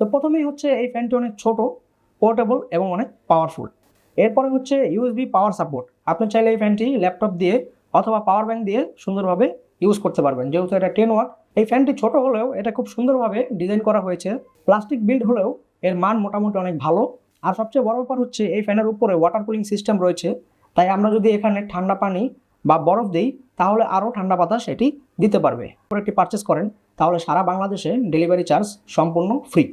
তো প্রথমেই হচ্ছে এই ফ্যানটি অনেক ছোট পোর্টেবল এবং অনেক পাওয়ারফুল এরপরে হচ্ছে ইউএসবি পাওয়ার সাপোর্ট আপনি চাইলে এই ফ্যানটি ল্যাপটপ দিয়ে অথবা পাওয়ার ব্যাঙ্ক দিয়ে সুন্দরভাবে ইউজ করতে পারবেন। যেহেতু এটা টেন ওয়াট এই ফ্যানটি ছোট হলেও এটা খুব সুন্দরভাবে ডিজাইন করা হয়েছে। প্লাস্টিক বিল্ড হলেও এর মান মোটামুটি অনেক ভালো। আর সবচেয়ে বড় ব্যাপার হচ্ছে এই ফ্যানের উপরে ওয়াটার কুলিং সিস্টেম রয়েছে। তাই আমরা যদি এখানে ঠান্ডা পানি বা বরফ দিই, তাহলে আরও ঠান্ডা বাতাস এটি দিতে পারবে। একটি পারচেস করেন, তাহলে সারা বাংলাদেশে ডেলিভারি চার্জ সম্পূর্ণ ফ্রি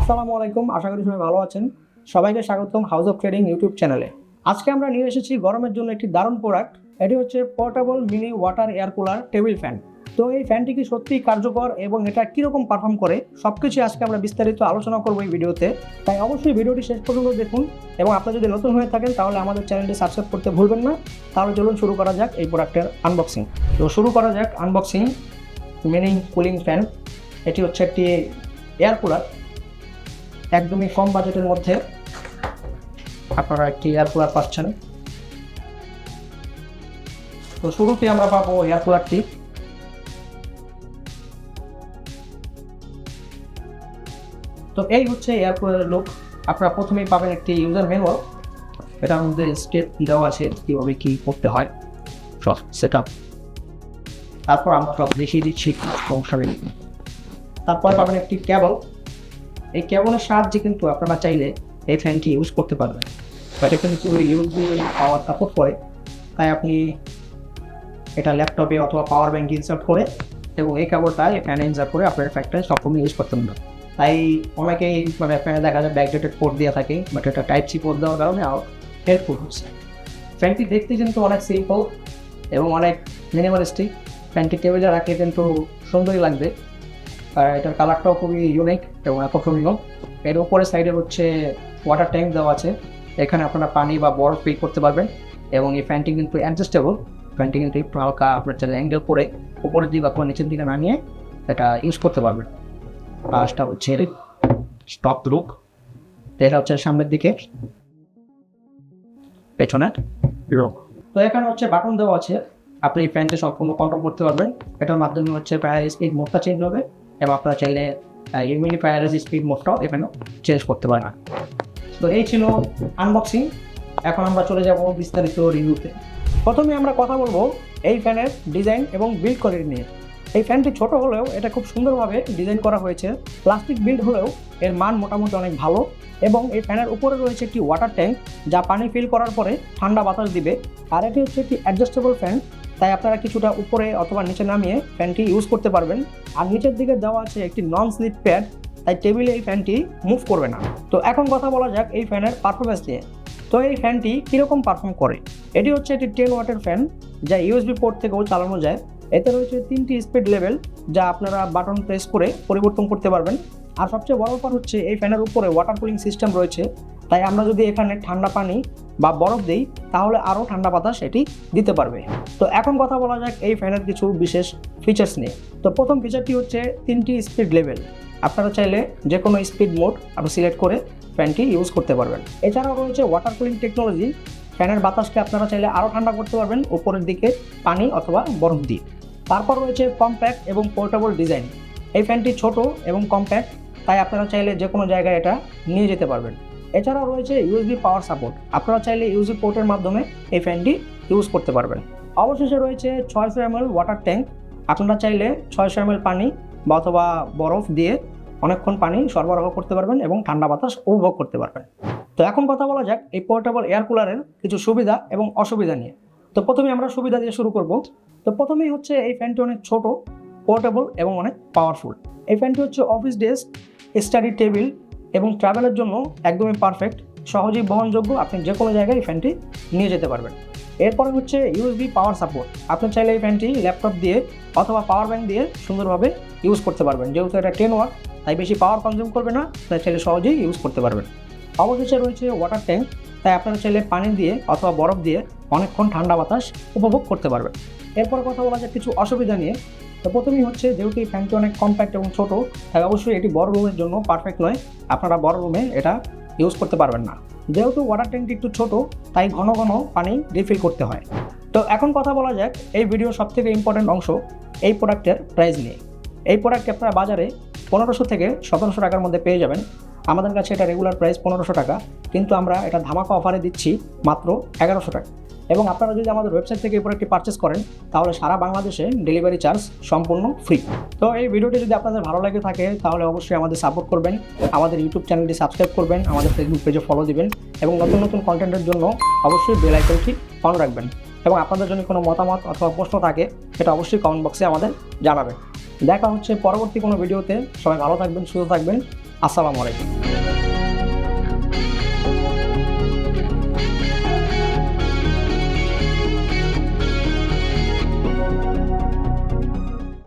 আসসালামু আলাইকুম, আশা করি সবাই ভালো আছেন। সবাইকে স্বাগতম হাউস অফ ট্রেডিং ইউটিউব চ্যানেলে আজকে আমরা নিয়ে এসেছি গরমের জন্য একটি দারুণ প্রোডাক্ট এটি হচ্ছে portable mini water air cooler table fan তো এই ফ্যানটি কি সত্যিই কার্যকর এবং এটা কীরকম পারফর্ম করে? সব কিছু আজকে আমরা বিস্তারিত আলোচনা করব এই ভিডিওতে। তাই অবশ্যই ভিডিওটি শেষ পর্যন্ত দেখুন এবং আপনারা যদি নতুন হয়ে থাকেন তাহলে আমাদের চ্যানেলটি সাবস্ক্রাইব করতে ভুলবেন না। তাহলে চলুন শুরু করা যাক এই প্রোডাক্টের আনবক্সিং তো শুরু করা যাক আনবক্সিং মিনি কুলিং ফ্যান এটি হচ্ছে একটি এয়ার কুলার একদমই কম বাজেটের মধ্যে। আপনারা একটি এয়ার কুলার পাচ্ছেন। তো শুরুতে আমরা পাবো এয়ার কুলারটি তো এই হচ্ছে এয়ার কুলারের লুক আপনারা প্রথমেই পাবেন একটি ইউজার ম্যানুয়াল এটার মধ্যে স্টেপ দেওয়া আছে কীভাবে কী করতে হয়। সব সেট আপ তারপর আমরা সব দেখিয়ে দিচ্ছি সমস্যা নেই। তারপর পাবেন একটি কেবল এই কেবলের সাহায্যে কিন্তু আপনারা চাইলে এই ফ্যানটি ইউজ করতে পারবেন। এটা কিন্তু ইউজবি পাওয়ার সাপোর্ট করে। তাই আপনি এটা ল্যাপটপে অথবা পাওয়ার ব্যাঙ্ক ইনসার্ট করে এবং এই কেবলটা এই ফ্যানে ইনসার্ট করে আপনার ফ্যানটা সবসময় ইউজ করতে পারবেন। তাই অনেকেই মানে দেখা যায় ব্যাকডেটেড পোর্ট দেওয়া থাকে বাট এটা টাইপ সি পোর্ট দেওয়ার কারণে হেল্পফুল হচ্ছে। ফ্যানটি দেখতে কিন্তু অনেক সিম্পল এবং অনেক মিনিমালিস্টিক ফ্যানটি টেবিলে রাখলে কিন্তু সুন্দরই লাগবে। আর এটার কালারটাও খুবই ইউনিক এবং আকর্ষণীয়। এর উপরে সাইডে হচ্ছে ওয়াটার ট্যাঙ্ক দেওয়া আছে। এখানে আপনারা পানি বা বরফ ফিল করতে পারবেন এবং এই ফ্যানটি কিন্তু অ্যাডজাস্টেবল ফ্যানটি কিন্তু একটু হালকা আপনার চাইলে অ্যাঙ্গেল করে উপরের দিকে অথবা নিচের দিকে নামিয়ে এটা ইউজ করতে পারবেন। পাঁচটা হচ্ছে স্টপ লুক। এটা হচ্ছে সামনের দিকে। পেছনে তো এখানে হচ্ছে বাটন দেওয়া আছে। আপনি এই ফ্যানটি সম্পূর্ণ কন্ট্রোল করতে পারবেন। এটার মাধ্যমে হচ্ছে প্রায় স্পিড মোডটা চেঞ্জ হবে এবং আপনারা চাইলে ইউমিনি প্রায়ারের স্পিড মোডটাও এখানে চেঞ্জ করতে পারেন। তো এই ছিল আনবক্সিং এখন আমরা চলে যাব বিস্তারিত রিভিউতে প্রথমে আমরা কথা বলব এই ফ্যানের ডিজাইন এবং বিল্ড কোয়ালিটি নিয়ে। এই ফ্যানটি ছোট হলেও এটা খুব সুন্দরভাবে ডিজাইন করা হয়েছে। প্লাস্টিক বিল্ড হলেও এর মান মোটামুটি অনেক ভালো এবং এই ফ্যানের উপরে রয়েছে একটি ওয়াটার ট্যাঙ্ক যা পানি ফিল করার পরে ঠান্ডা বাতাস দিবে। আর এটি হচ্ছে একটি অ্যাডজাস্টেবল ফ্যান তাই আপনারা কিছুটা উপরে অথবা নিচে নামিয়ে ফ্যানটি ইউজ করতে পারবেন। আর নিচের দিকে দেওয়া আছে একটি নন স্লিপ প্যাড তাই টেবিলে এই ফ্যানটি মুভ করবে না। তো এখন কথা বলা যাক এই ফ্যানের পারফরমেন্স নিয়ে। তো এই ফ্যানটি কীরকম পারফর্ম করে? এটি হচ্ছে একটি টেন ওয়াটের ফ্যান যা ইউএসবি পোর্ট থেকেও চালানো যায়। এতে রয়েছে তিনটি স্পিড লেভেল যা আপনারা বাটন প্রেস করে পরিবর্তন করতে পারবেন। আর সবচেয়ে বড় ব্যাপার হচ্ছে এই ফ্যানের উপরে ওয়াটার কুলিং সিস্টেম রয়েছে। তাই আমরা যদি এখানে ঠান্ডা পানি বা বরফ দিই, তাহলে আরও ঠান্ডা বাতাস এটি দিতে পারবে। তো এখন কথা বলা যাক এই ফ্যানের কিছু বিশেষ ফিচার্স নিয়ে। তো প্রথম ফিচারটি হচ্ছে তিনটি স্পিড লেভেল আপনারা চাইলে যে কোনো স্পিড মোড আপনি সিলেক্ট করে ফ্যানটি ইউজ করতে পারবেন। এছাড়াও রয়েছে ওয়াটার কুলিং টেকনোলজি ফ্যানের বাতাসকে আপনারা চাইলে আরও ঠান্ডা করতে পারবেন, উপরের দিকে পানি অথবা বরফ দিয়ে। তারপর রয়েছে কম্প্যাক্ট এবং পোর্টেবল ডিজাইন। এই ফ্যানটি ছোট এবং কম্প্যাক্ট, তাই আপনারা চাইলে যে কোনো জায়গায় এটা নিয়ে যেতে পারবেন। এছাড়াও রয়েছে ইউএসবি পাওয়ার সাপোর্ট। আপনারা চাইলে ইউএসবি পোর্টের মাধ্যমে এই ফ্যানটি ইউজ করতে পারবেন। অবশেষে রয়েছে ছয়শো এমএল ওয়াটার ট্যাঙ্ক। আপনারা চাইলে ছয়শো এমএল পানি বা অথবা বরফ দিয়ে অনেকক্ষণ পানি সরবরাহ করতে পারবেন এবং ঠান্ডা বাতাস উপভোগ করতে পারবেন। তো এখন কথা বলা যাক এই পোর্টেবল এয়ার কুলারের কিছু সুবিধা এবং অসুবিধা নিয়ে। তো প্রথমে আমরা সুবিধা দিয়ে শুরু করব। তো প্রথমেই হচ্ছে এই ফ্যানটি অনেক ছোট পোর্টেবল এবং অনেক পাওয়ারফুল এই ফ্যানটি হচ্ছে অফিস ডেস্ক স্টাডি টেবিল এবং ট্রাভেলের জন্য একদমই পারফেক্ট সহজেই বহনযোগ্য। আপনি যে কোনো জায়গায় এই ফ্যানটি নিয়ে যেতে পারবেন। এরপরে হচ্ছে ইউএসবি পাওয়ার সাপোর্ট আপনি চাইলে এই ফ্যানটি ল্যাপটপ দিয়ে অথবা পাওয়ার ব্যাংক দিয়ে সুন্দরভাবে ইউজ করতে পারবেন। যেহেতু এটা টেন ওয়াট তাই বেশি পাওয়ার কনজিউম করবে না, তাই চাইলে সহজেই ইউজ করতে পারবেন। অবশেষে রয়েছে ওয়াটার ট্যাঙ্ক তাই আপনারা চাইলে পানি দিয়ে অথবা বরফ দিয়ে অনেকক্ষণ ঠান্ডা বাতাস উপভোগ করতে পারবেন। এরপর কথা বলা যায় কিছু অসুবিধা নিয়ে। তো প্রথমেই হচ্ছে, যেহেতু এই ফ্যানটি অনেক কম্প্যাক্ট এবং ছোটো, তাই অবশ্যই এটি বড় রুমের জন্য পারফেক্ট নয়। আপনারা বড় রুমে এটা ইউজ করতে পারবেন না। যেহেতু ওয়াটার ট্যাঙ্কটি একটু ছোট, তাই ঘন ঘন পানি রিফিল করতে হয়। তো এখন কথা বলা যাক এই ভিডিওর সবথেকে ইম্পর্টেন্ট অংশ, এই প্রোডাক্টের প্রাইস নিয়ে। এই প্রোডাক্টটি আপনারা বাজারে পনেরোশো থেকে সতেরোশো টাকার মধ্যে পেয়ে যাবেন। আমাদের কাছে এটা রেগুলার প্রাইস পনেরোশো টাকা, কিন্তু আমরা এটা ধামাকা অফারে দিচ্ছি মাত্র এগারোশো টাকা। এবং আপনারা যদি আমাদের ওয়েবসাইট থেকে এই প্রোডাক্টটি পারচেস করেন, তাহলে সারা বাংলাদেশে ডেলিভারি চার্জ সম্পূর্ণ ফ্রি তো এই ভিডিওটি যদি আপনাদের ভালো লাগে থাকে, তাহলে অবশ্যই আমাদের সাপোর্ট করবেন, আমাদের ইউটিউব চ্যানেলটি সাবস্ক্রাইব করবেন, আমাদের ফেসবুক পেজে ফলো দিবেন, এবং নতুন নতুন কন্টেন্টের জন্য অবশ্যই বেল আইকনটি অন রাখবেন। এবং আপনাদের জন্য কোনো মতামত অথবা প্রশ্ন থাকে, সেটা অবশ্যই কমেন্ট বক্সে আমাদের জানাবেন। দেখা হচ্ছে পরবর্তী কোনো ভিডিওতে সবাই ভালো থাকবেন, সুস্থ থাকবেন। আসসালামু আলাইকুম।